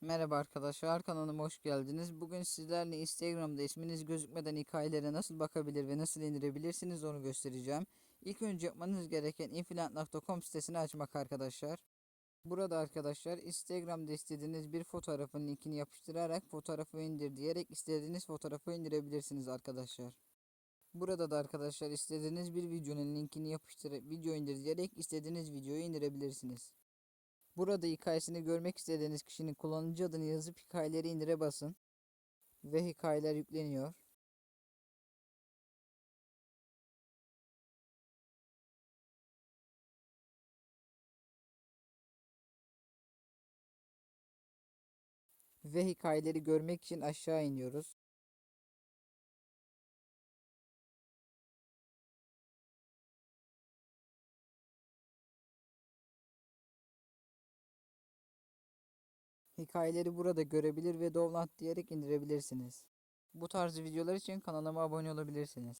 Merhaba arkadaşlar kanalıma hoş geldiniz. Bugün sizlerle Instagram'da isminiz gözükmeden hikayelere nasıl bakabilir ve nasıl indirebilirsiniz onu göstereceğim. İlk önce yapmanız gereken influent.com sitesini açmak arkadaşlar. Burada arkadaşlar Instagram'da istediğiniz bir fotoğrafın linkini yapıştırarak fotoğrafı indir diyerek istediğiniz fotoğrafı indirebilirsiniz arkadaşlar. Burada da arkadaşlar istediğiniz bir videonun linkini yapıştırıp video indir diyerek istediğiniz videoyu indirebilirsiniz. Burada hikayesini görmek istediğiniz kişinin kullanıcı adını yazıp hikayeleri indire basın. Ve hikayeler yükleniyor. Ve hikayeleri görmek için aşağı iniyoruz. Hikayeleri burada görebilir ve download diyerek indirebilirsiniz. Bu tarz videolar için kanalıma abone olabilirsiniz.